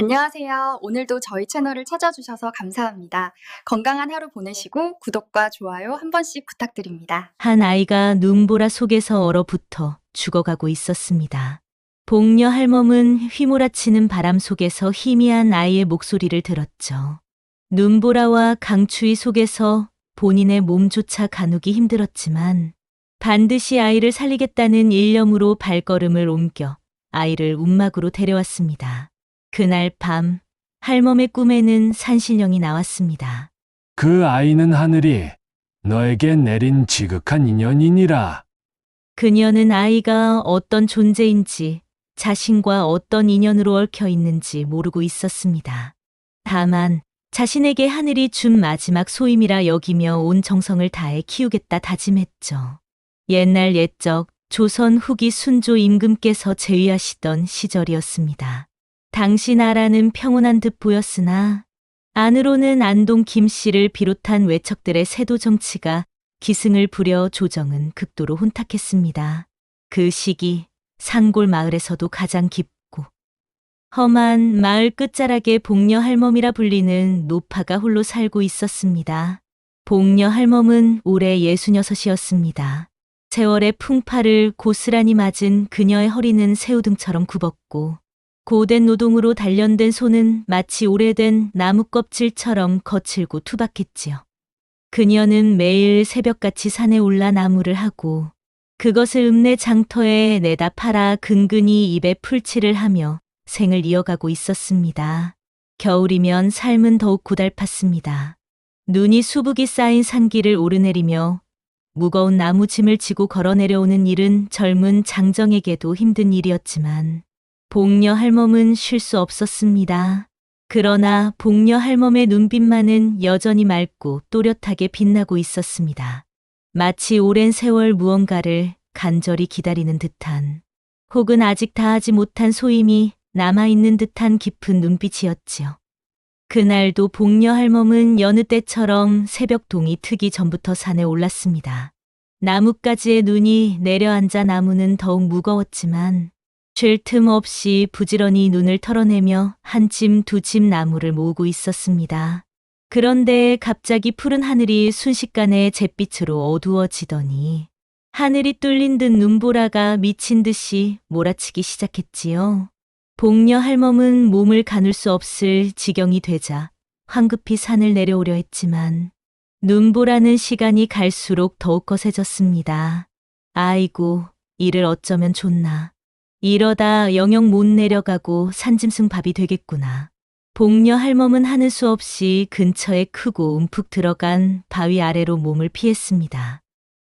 안녕하세요. 오늘도 저희 채널을 찾아주셔서 감사합니다. 건강한 하루 보내시고 구독과 좋아요 한 번씩 부탁드립니다. 한 아이가 눈보라 속에서 얼어붙어 죽어가고 있었습니다. 복녀 할멈은 휘몰아치는 바람 속에서 희미한 아이의 목소리를 들었죠. 눈보라와 강추위 속에서 본인의 몸조차 가누기 힘들었지만 반드시 아이를 살리겠다는 일념으로 발걸음을 옮겨 아이를 움막으로 데려왔습니다. 그날 밤 할멈의 꿈에는 산신령이 나왔습니다. 그 아이는 하늘이 너에게 내린 지극한 인연이니라. 그녀는 아이가 어떤 존재인지 자신과 어떤 인연으로 얽혀 있는지 모르고 있었습니다. 다만 자신에게 하늘이 준 마지막 소임이라 여기며 온 정성을 다해 키우겠다 다짐했죠. 옛날 옛적 조선 후기 순조 임금께서 제위하시던 시절이었습니다. 당시 나라는 평온한 듯 보였으나 안으로는 안동 김 씨를 비롯한 외척들의 세도 정치가 기승을 부려 조정은 극도로 혼탁했습니다. 그 시기 산골 마을에서도 가장 깊고 험한 마을 끝자락에 복녀 할멈이라 불리는 노파가 홀로 살고 있었습니다. 복녀 할멈은 올해 예수녀섯이었습니다. 세월의 풍파를 고스란히 맞은 그녀의 허리는 새우등처럼 굽었고 고된 노동으로 단련된 손은 마치 오래된 나무 껍질처럼 거칠고 투박했지요. 그녀는 매일 새벽같이 산에 올라 나무를 하고 그것을 읍내 장터에 내다 팔아 근근히 입에 풀칠을 하며 생을 이어가고 있었습니다. 겨울이면 삶은 더욱 고달팠습니다. 눈이 수북이 쌓인 산길을 오르내리며 무거운 나무 짐을 지고 걸어 내려오는 일은 젊은 장정에게도 힘든 일이었지만 복녀 할멈은 쉴 수 없었습니다. 그러나 복녀 할멈의 눈빛만은 여전히 맑고 또렷하게 빛나고 있었습니다. 마치 오랜 세월 무언가를 간절히 기다리는 듯한 혹은 아직 다하지 못한 소임이 남아있는 듯한 깊은 눈빛이었지요. 그날도 복녀 할멈은 여느 때처럼 새벽 동이 트기 전부터 산에 올랐습니다. 나뭇가지의 눈이 내려앉아 나무는 더욱 무거웠지만 쉴 틈 없이 부지런히 눈을 털어내며 한찜두찜 나무를 모으고 있었습니다. 그런데 갑자기 푸른 하늘이 순식간에 잿빛으로 어두워지더니 하늘이 뚫린 듯 눈보라가 미친 듯이 몰아치기 시작했지요. 복녀 할멈은 몸을 가눌 수 없을 지경이 되자 황급히 산을 내려오려 했지만 눈보라는 시간이 갈수록 더욱 거세졌습니다. 아이고, 이를 어쩌면 좋나. 이러다 영영 못 내려가고 산짐승 밥이 되겠구나. 복녀 할멈은 하는 수 없이 근처에 크고 움푹 들어간 바위 아래로 몸을 피했습니다.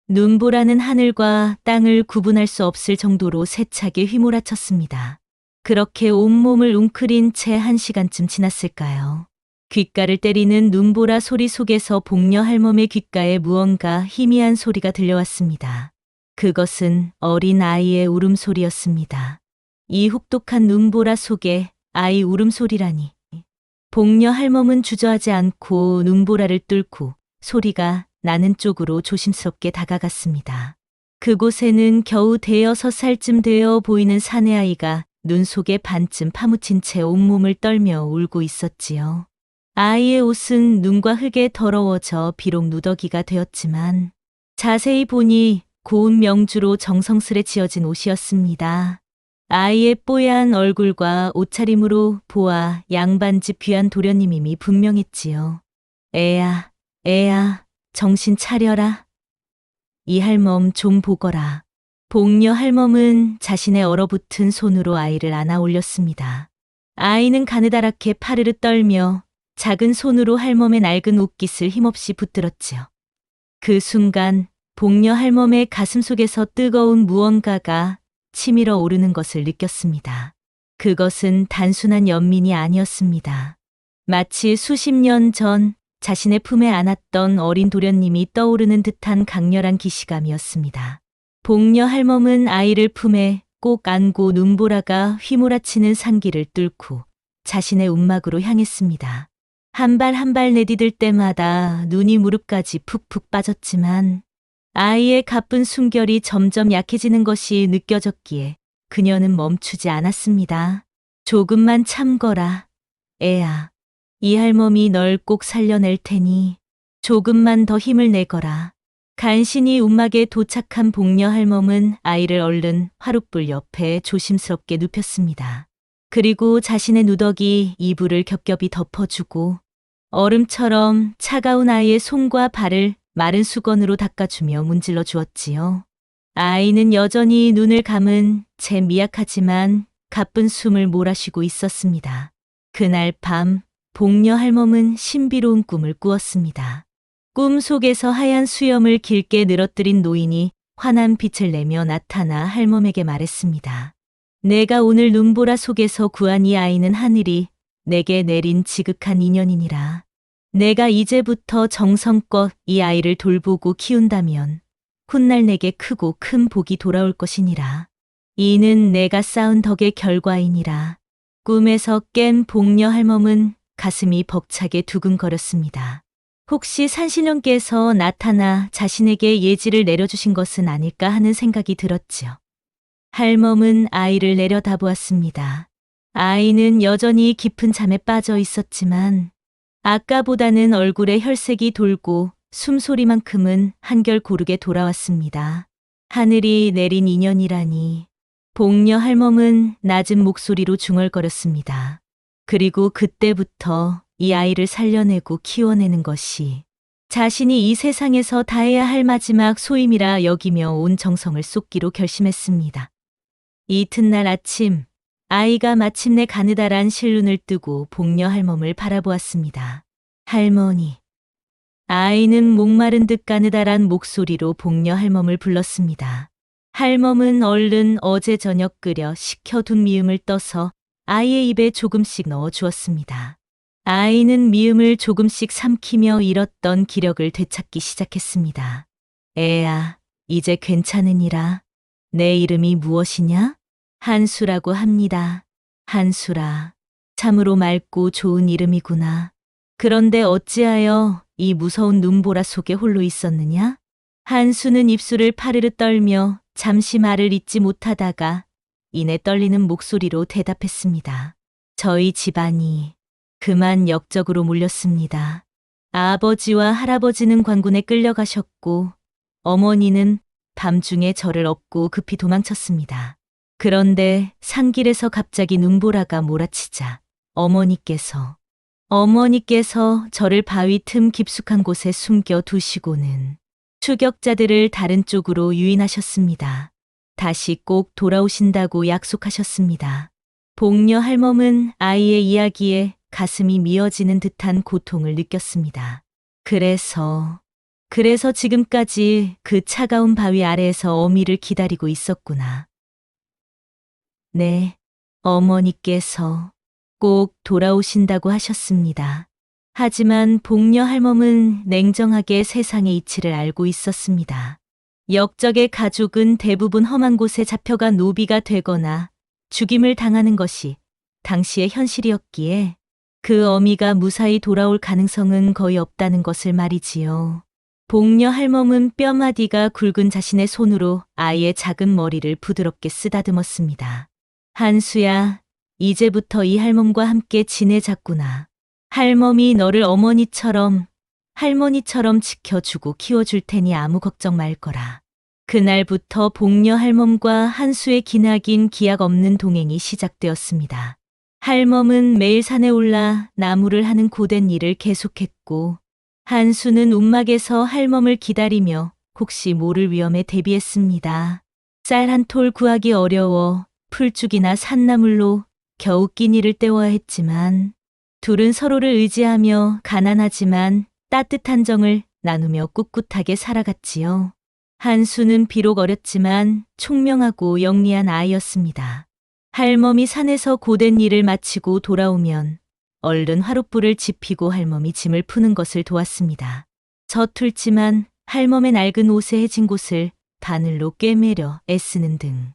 눈보라는 하늘과 땅을 구분할 수 없을 정도로 세차게 휘몰아쳤습니다. 그렇게 온몸을 웅크린 채 한 시간쯤 지났을까요? 귓가를 때리는 눈보라 소리 속에서 복녀 할멈의 귓가에 무언가 희미한 소리가 들려왔습니다. 그것은 어린 아이의 울음소리였습니다. 이 혹독한 눈보라 속에 아이 울음소리라니. 복녀 할멈은 주저하지 않고 눈보라를 뚫고 소리가 나는 쪽으로 조심스럽게 다가갔습니다. 그곳에는 겨우 대여섯 살쯤 되어 보이는 사내 아이가 눈 속에 반쯤 파묻힌 채 온몸을 떨며 울고 있었지요. 아이의 옷은 눈과 흙에 더러워져 비록 누더기가 되었지만 자세히 보니 고운 명주로 정성스레 지어진 옷이었습니다. 아이의 뽀얀 얼굴과 옷차림으로 보아 양반집 귀한 도련님임이 분명했지요. 애야, 애야, 정신 차려라. 이 할멈 좀 보거라. 복녀 할멈은 자신의 얼어붙은 손으로 아이를 안아 올렸습니다. 아이는 가느다랗게 파르르 떨며 작은 손으로 할멈의 낡은 옷깃을 힘없이 붙들었지요. 그 순간 복녀 할멈의 가슴 속에서 뜨거운 무언가가 치밀어 오르는 것을 느꼈습니다. 그것은 단순한 연민이 아니었습니다. 마치 수십 년 전 자신의 품에 안았던 어린 도련님이 떠오르는 듯한 강렬한 기시감이었습니다. 복녀 할멈은 아이를 품에 꼭 안고 눈보라가 휘몰아치는 산길을 뚫고 자신의 움막으로 향했습니다. 한 발 한 발 내디딜 때마다 눈이 무릎까지 푹푹 빠졌지만 아이의 가쁜 숨결이 점점 약해지는 것이 느껴졌기에 그녀는 멈추지 않았습니다. 조금만 참거라. 애야, 이 할멈이 널 꼭 살려낼 테니 조금만 더 힘을 내거라. 간신히 움막에 도착한 복녀 할멈은 아이를 얼른 화룻불 옆에 조심스럽게 눕혔습니다. 그리고 자신의 누더기 이불을 겹겹이 덮어주고 얼음처럼 차가운 아이의 손과 발을 마른 수건으로 닦아주며 문질러 주었지요. 아이는 여전히 눈을 감은 채 미약하지만 가쁜 숨을 몰아쉬고 있었습니다. 그날 밤 복녀 할멈은 신비로운 꿈을 꾸었습니다. 꿈 속에서 하얀 수염을 길게 늘어뜨린 노인이 환한 빛을 내며 나타나 할멈에게 말했습니다. 내가 오늘 눈보라 속에서 구한 이 아이는 하늘이 내게 내린 지극한 인연이니라. 내가 이제부터 정성껏 이 아이를 돌보고 키운다면 훗날 내게 크고 큰 복이 돌아올 것이니라. 이는 내가 쌓은 덕의 결과이니라. 꿈에서 깬 복녀 할멈은 가슴이 벅차게 두근거렸습니다. 혹시 산신령께서 나타나 자신에게 예지를 내려주신 것은 아닐까 하는 생각이 들었지요. 할멈은 아이를 내려다보았습니다. 아이는 여전히 깊은 잠에 빠져 있었지만 아까보다는 얼굴에 혈색이 돌고 숨소리만큼은 한결 고르게 돌아왔습니다. 하늘이 내린 인연이라니. 복녀 할멈은 낮은 목소리로 중얼거렸습니다. 그리고 그때부터 이 아이를 살려내고 키워내는 것이 자신이 이 세상에서 다해야 할 마지막 소임이라 여기며 온 정성을 쏟기로 결심했습니다. 이튿날 아침, 아이가 마침내 가느다란 실눈을 뜨고 복녀 할멈을 바라보았습니다. 할머니. 아이는 목마른 듯 가느다란 목소리로 복녀 할멈을 불렀습니다. 할멈은 얼른 어제 저녁 끓여 식혀둔 미음을 떠서 아이의 입에 조금씩 넣어 주었습니다. 아이는 미음을 조금씩 삼키며 잃었던 기력을 되찾기 시작했습니다. 애야, 이제 괜찮으니라. 내 이름이 무엇이냐? 한수라고 합니다. 한수라. 참으로 맑고 좋은 이름이구나. 그런데 어찌하여 이 무서운 눈보라 속에 홀로 있었느냐? 한수는 입술을 파르르 떨며 잠시 말을 잇지 못하다가 이내 떨리는 목소리로 대답했습니다. 저희 집안이 그만 역적으로 몰렸습니다. 아버지와 할아버지는 관군에 끌려가셨고 어머니는 밤중에 저를 업고 급히 도망쳤습니다. 그런데 산길에서 갑자기 눈보라가 몰아치자 어머니께서 어머니께서 저를 바위 틈 깊숙한 곳에 숨겨 두시고는 추격자들을 다른 쪽으로 유인하셨습니다. 다시 꼭 돌아오신다고 약속하셨습니다. 복녀 할멈은 아이의 이야기에 가슴이 미어지는 듯한 고통을 느꼈습니다. 그래서, 그래서 지금까지 그 차가운 바위 아래에서 어미를 기다리고 있었구나. 네, 어머니께서 꼭 돌아오신다고 하셨습니다. 하지만 복녀 할멈은 냉정하게 세상의 이치를 알고 있었습니다. 역적의 가족은 대부분 험한 곳에 잡혀가 노비가 되거나 죽임을 당하는 것이 당시의 현실이었기에 그 어미가 무사히 돌아올 가능성은 거의 없다는 것을 말이지요. 복녀 할멈은 뼈마디가 굵은 자신의 손으로 아이의 작은 머리를 부드럽게 쓰다듬었습니다. 한수야, 이제부터 이 할멈과 함께 지내자꾸나. 할멈이 너를 어머니처럼, 할머니처럼 지켜주고 키워줄 테니 아무 걱정 말 거라. 그날부터 복녀 할멈과 한수의 기나긴 기약 없는 동행이 시작되었습니다. 할멈은 매일 산에 올라 나무를 하는 고된 일을 계속했고, 한수는 움막에서 할멈을 기다리며 혹시 모를 위험에 대비했습니다. 쌀 한 톨 구하기 어려워 풀죽이나 산나물로 겨우 끼니를 때워야 했지만, 둘은 서로를 의지하며 가난하지만 따뜻한 정을 나누며 꿋꿋하게 살아갔지요. 한수는 비록 어렸지만 총명하고 영리한 아이였습니다. 할멈이 산에서 고된 일을 마치고 돌아오면 얼른 화롯불을 지피고 할멈이 짐을 푸는 것을 도왔습니다. 서툴지만 할멈의 낡은 옷에 해진 곳을 바늘로 꿰매려 애쓰는 등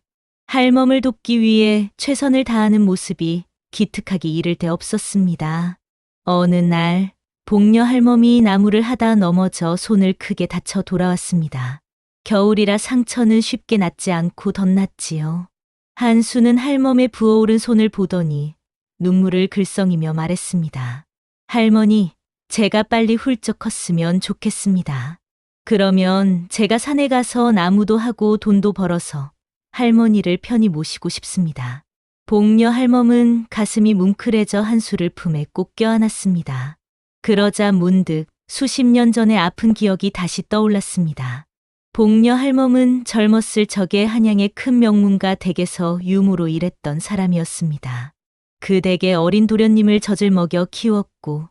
할멈을 돕기 위해 최선을 다하는 모습이 기특하기 이를 데 없었습니다. 어느 날 복녀 할멈이 나무를 하다 넘어져 손을 크게 다쳐 돌아왔습니다. 겨울이라 상처는 쉽게 낫지 않고 덧났지요. 한수는 할멈의 부어오른 손을 보더니 눈물을 글썽이며 말했습니다. 할머니, 제가 빨리 훌쩍 컸으면 좋겠습니다. 그러면 제가 산에 가서 나무도 하고 돈도 벌어서 할머니를 편히 모시고 싶습니다. 복녀 할멈은 가슴이 뭉클해져 한수를 품에 꼭 껴안았습니다. 그러자 문득 수십 년 전의 아픈 기억이 다시 떠올랐습니다. 복녀 할멈은 젊었을 적에 한양의 큰 명문가 댁에서 유무로 일했던 사람이었습니다. 그 댁의 어린 도련님을 젖을 먹여 키웠고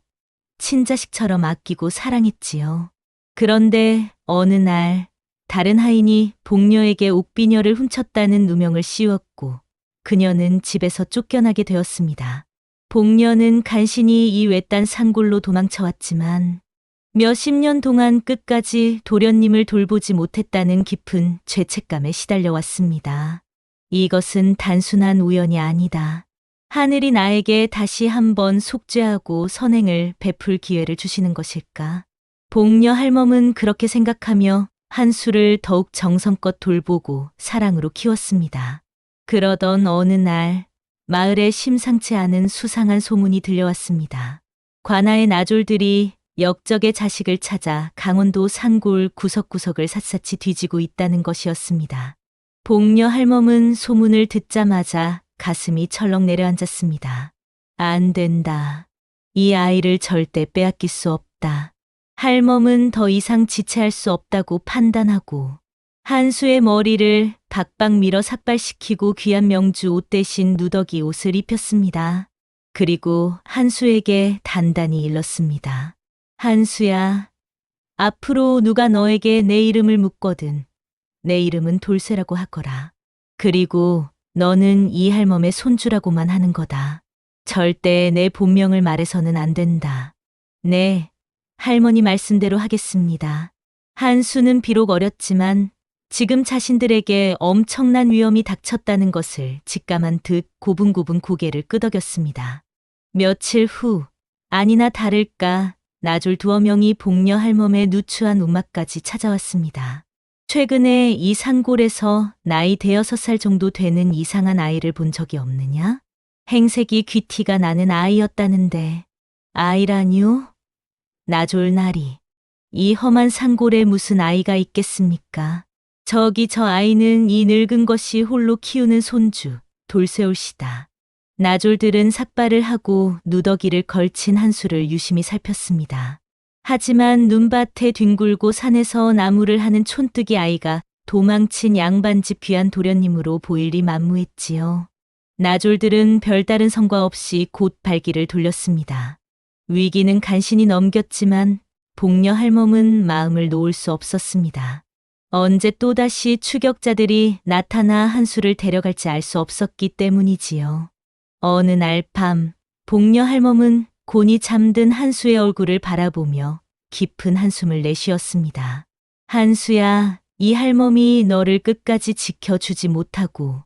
친자식처럼 아끼고 사랑했지요. 그런데 어느 날 다른 하인이 복녀에게 옥비녀를 훔쳤다는 누명을 씌웠고 그녀는 집에서 쫓겨나게 되었습니다. 복녀는 간신히 이 외딴 산골로 도망쳐왔지만 몇십 년 동안 끝까지 도련님을 돌보지 못했다는 깊은 죄책감에 시달려왔습니다. 이것은 단순한 우연이 아니다. 하늘이 나에게 다시 한번 속죄하고 선행을 베풀 기회를 주시는 것일까? 복녀 할멈은 그렇게 생각하며 한수를 더욱 정성껏 돌보고 사랑으로 키웠습니다. 그러던 어느 날 마을에 심상치 않은 수상한 소문이 들려왔습니다. 관아의 나졸들이 역적의 자식을 찾아 강원도 산골 구석구석을 샅샅이 뒤지고 있다는 것이었습니다. 복녀 할멈은 소문을 듣자마자 가슴이 철렁 내려앉았습니다. 안 된다. 이 아이를 절대 빼앗길 수 없다. 할멈은 더 이상 지체할 수 없다고 판단하고 한수의 머리를 박박 밀어 삭발시키고 귀한 명주 옷 대신 누더기 옷을 입혔습니다. 그리고 한수에게 단단히 일렀습니다. 한수야, 앞으로 누가 너에게 내 이름을 묻거든 내 이름은 돌쇠라고 하거라. 그리고 너는 이 할멈의 손주라고만 하는 거다. 절대 내 본명을 말해서는 안 된다. 네, 할머니 말씀대로 하겠습니다. 한수는 비록 어렸지만 지금 자신들에게 엄청난 위험이 닥쳤다는 것을 직감한 듯 고분고분 고개를 끄덕였습니다. 며칠 후, 아니나 다를까 나졸 두어 명이 복녀 할멈의 누추한 움막까지 찾아왔습니다. 최근에 이 산골에서 나이 대여섯 살 정도 되는 이상한 아이를 본 적이 없느냐? 행색이 귀티가 나는 아이였다는데, 아이라니요? 나졸 나리. 이 험한 산골에 무슨 아이가 있겠습니까? 저기 저 아이는 이 늙은 것이 홀로 키우는 손주, 돌쇠올시다. 나졸들은 삭발을 하고 누더기를 걸친 한수를 유심히 살폈습니다. 하지만 눈밭에 뒹굴고 산에서 나무를 하는 촌뜨기 아이가 도망친 양반집 귀한 도련님으로 보일리 만무했지요. 나졸들은 별다른 성과 없이 곧 발길을 돌렸습니다. 위기는 간신히 넘겼지만 복녀 할멈은 마음을 놓을 수 없었습니다. 언제 또다시 추격자들이 나타나 한수를 데려갈지 알 수 없었기 때문이지요. 어느 날 밤, 복녀 할멈은 곤히 잠든 한수의 얼굴을 바라보며 깊은 한숨을 내쉬었습니다. 한수야, 이 할멈이 너를 끝까지 지켜주지 못하고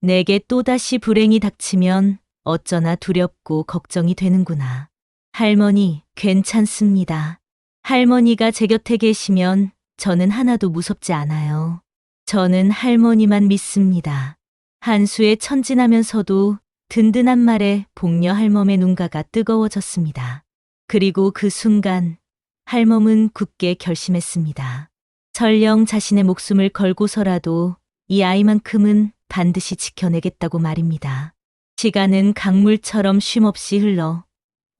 내게 또다시 불행이 닥치면 어쩌나 두렵고 걱정이 되는구나. 할머니, 괜찮습니다. 할머니가 제 곁에 계시면 저는 하나도 무섭지 않아요. 저는 할머니만 믿습니다. 한수의 천진하면서도 든든한 말에 복녀 할멈의 눈가가 뜨거워졌습니다. 그리고 그 순간 할멈은 굳게 결심했습니다. 설령 자신의 목숨을 걸고서라도 이 아이만큼은 반드시 지켜내겠다고 말입니다. 시간은 강물처럼 쉼없이 흘러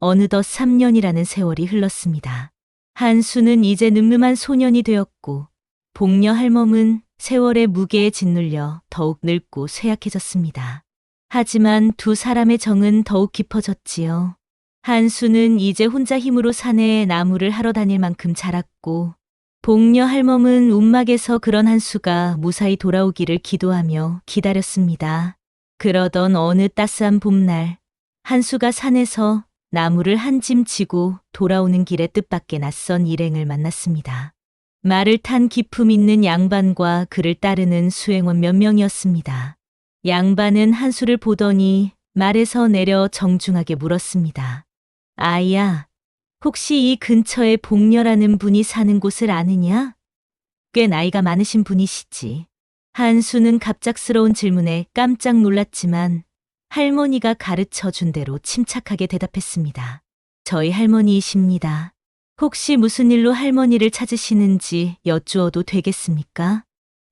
어느덧 3년이라는 세월이 흘렀습니다. 한수는 이제 늠름한 소년이 되었고 복녀 할멈은 세월의 무게에 짓눌려 더욱 늙고 쇠약해졌습니다. 하지만 두 사람의 정은 더욱 깊어졌지요. 한수는 이제 혼자 힘으로 산에 나무를 하러 다닐 만큼 자랐고 복녀 할멈은 움막에서 그런 한수가 무사히 돌아오기를 기도하며 기다렸습니다. 그러던 어느 따스한 봄날 한수가 산에서 나무를 한짐 지고 돌아오는 길에 뜻밖의 낯선 일행을 만났습니다. 말을 탄 기품 있는 양반과 그를 따르는 수행원 몇 명이었습니다. 양반은 한수를 보더니 말에서 내려 정중하게 물었습니다. 아이야, 혹시 이 근처에 복녀라는 분이 사는 곳을 아느냐? 꽤 나이가 많으신 분이시지. 한수는 갑작스러운 질문에 깜짝 놀랐지만 할머니가 가르쳐 준 대로 침착하게 대답했습니다. 저희 할머니이십니다. 혹시 무슨 일로 할머니를 찾으시는지 여쭈어도 되겠습니까?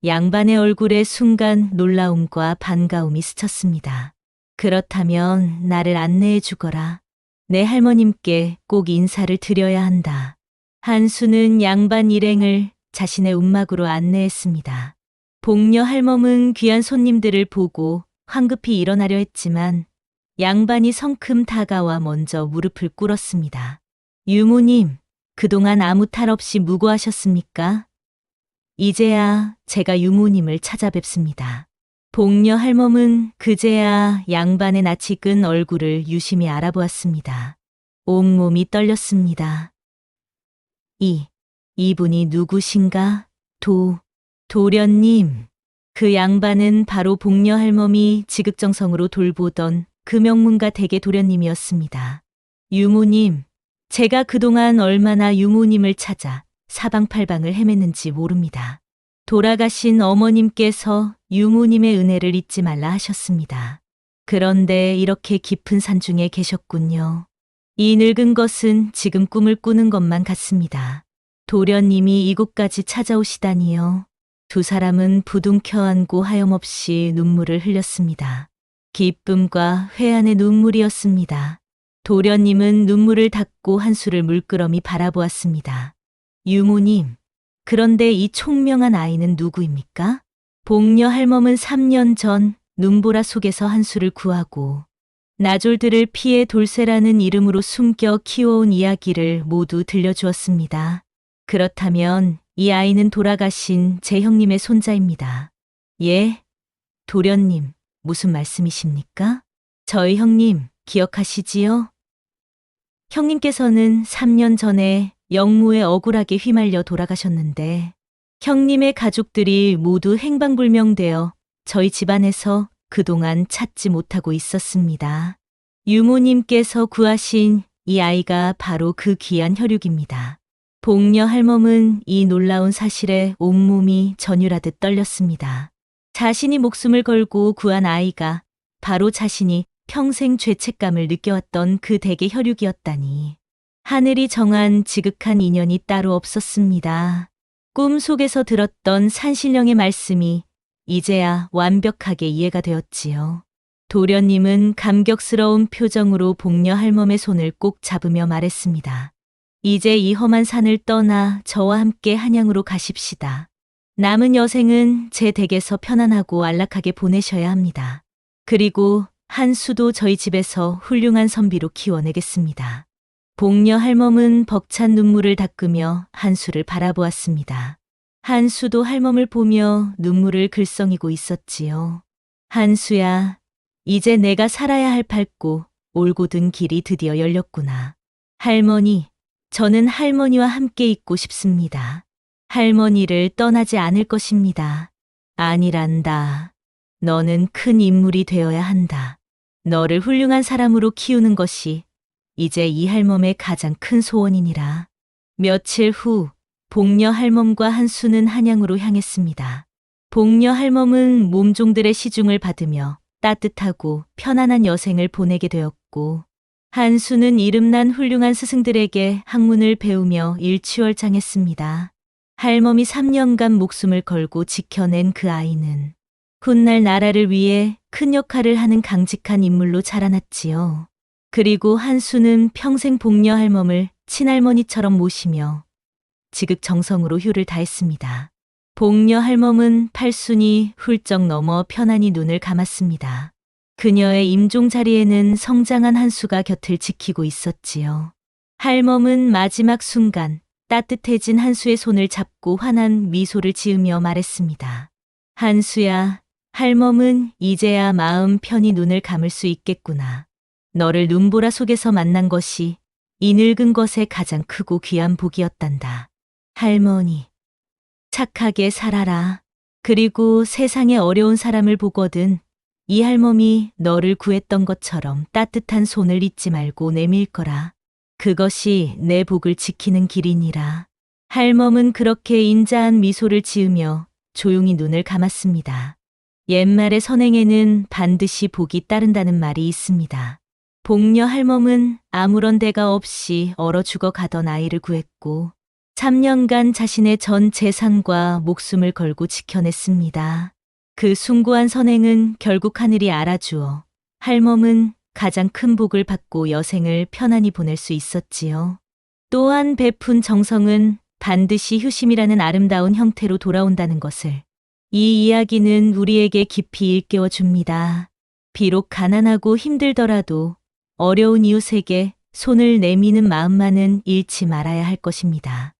양반의 얼굴에 순간 놀라움과 반가움이 스쳤습니다. 그렇다면 나를 안내해 주거라. 내 할머님께 꼭 인사를 드려야 한다. 한수는 양반 일행을 자신의 움막으로 안내했습니다. 복녀 할멈은 귀한 손님들을 보고 황급히 일어나려 했지만 양반이 성큼 다가와 먼저 무릎을 꿇었습니다. 유모님, 그동안 아무 탈 없이 무고하셨습니까? 이제야 제가 유모님을 찾아뵙습니다. 복녀 할멈은 그제야 양반의 낯이 끈 얼굴을 유심히 알아보았습니다. 온몸이 떨렸습니다. 이, 이분이 누구신가? 도, 도련님. 그 양반은 바로 복녀 할멈이 지극정성으로 돌보던 금영문가 대개 도련님이었습니다. 유모님, 제가 그동안 얼마나 유모님을 찾아 사방팔방을 헤맸는지 모릅니다. 돌아가신 어머님께서 유모님의 은혜를 잊지 말라 하셨습니다. 그런데 이렇게 깊은 산 중에 계셨군요. 이 늙은 것은 지금 꿈을 꾸는 것만 같습니다. 도련님이 이곳까지 찾아오시다니요. 두 사람은 부둥켜 안고 하염없이 눈물을 흘렸습니다. 기쁨과 회한의 눈물이었습니다. 도련님은 눈물을 닦고 한수를 물끄러미 바라보았습니다. 유모님, 그런데 이 총명한 아이는 누구입니까? 복녀 할멈은 3년 전 눈보라 속에서 한수를 구하고 나졸들을 피해 돌쇠라는 이름으로 숨겨 키워온 이야기를 모두 들려주었습니다. 그렇다면 이 아이는 돌아가신 제 형님의 손자입니다. 예, 도련님, 무슨 말씀이십니까? 저희 형님, 기억하시지요? 형님께서는 3년 전에 영무에 억울하게 휘말려 돌아가셨는데, 형님의 가족들이 모두 행방불명되어 저희 집안에서 그동안 찾지 못하고 있었습니다. 유모님께서 구하신 이 아이가 바로 그 귀한 혈육입니다. 복녀 할멈은 이 놀라운 사실에 온몸이 전율하듯 떨렸습니다. 자신이 목숨을 걸고 구한 아이가 바로 자신이 평생 죄책감을 느껴왔던 그 댁의 혈육이었다니. 하늘이 정한 지극한 인연이 따로 없었습니다. 꿈 속에서 들었던 산신령의 말씀이 이제야 완벽하게 이해가 되었지요. 도련님은 감격스러운 표정으로 복녀 할멈의 손을 꼭 잡으며 말했습니다. 이제 이 험한 산을 떠나 저와 함께 한양으로 가십시다. 남은 여생은 제 댁에서 편안하고 안락하게 보내셔야 합니다. 그리고 한 수도 저희 집에서 훌륭한 선비로 키워내겠습니다. 복녀 할멈은 벅찬 눈물을 닦으며 한수를 바라보았습니다. 한수도 할멈을 보며 눈물을 글썽이고 있었지요. 한수야, 이제 내가 살아야 할 밝고 올곧은 길이 드디어 열렸구나. 할머니, 저는 할머니와 함께 있고 싶습니다. 할머니를 떠나지 않을 것입니다. 아니란다. 너는 큰 인물이 되어야 한다. 너를 훌륭한 사람으로 키우는 것이 이제 이 할멈의 가장 큰 소원이니라. 며칠 후 복녀 할멈과 한수는 한양으로 향했습니다. 복녀 할멈은 몸종들의 시중을 받으며 따뜻하고 편안한 여생을 보내게 되었고 한수는 이름난 훌륭한 스승들에게 학문을 배우며 일취월장했습니다. 할멈이 3년간 목숨을 걸고 지켜낸 그 아이는 훗날 나라를 위해 큰 역할을 하는 강직한 인물로 자라났지요. 그리고 한수는 평생 복녀 할멈을 친할머니처럼 모시며 지극정성으로 효를 다했습니다. 복녀 할멈은 팔순이 훌쩍 넘어 편안히 눈을 감았습니다. 그녀의 임종 자리에는 성장한 한수가 곁을 지키고 있었지요. 할멈은 마지막 순간 따뜻해진 한수의 손을 잡고 환한 미소를 지으며 말했습니다. 한수야, 할멈은 이제야 마음 편히 눈을 감을 수 있겠구나. 너를 눈보라 속에서 만난 것이 이 늙은 것의 가장 크고 귀한 복이었단다. 할머니, 착하게 살아라. 그리고 세상에 어려운 사람을 보거든 이 할멈이 너를 구했던 것처럼 따뜻한 손을 잊지 말고 내밀 거라. 그것이 내 복을 지키는 길이니라. 할멈은 그렇게 인자한 미소를 지으며 조용히 눈을 감았습니다. 옛말의 선행에는 반드시 복이 따른다는 말이 있습니다. 복녀 할멈은 아무런 대가 없이 얼어 죽어 가던 아이를 구했고 3년간 자신의 전 재산과 목숨을 걸고 지켜냈습니다. 그 숭고한 선행은 결국 하늘이 알아주어 할멈은 가장 큰 복을 받고 여생을 편안히 보낼 수 있었지요. 또한 베푼 정성은 반드시 효심이라는 아름다운 형태로 돌아온다는 것을 이 이야기는 우리에게 깊이 일깨워 줍니다. 비록 가난하고 힘들더라도 어려운 이웃에게 손을 내미는 마음만은 잃지 말아야 할 것입니다.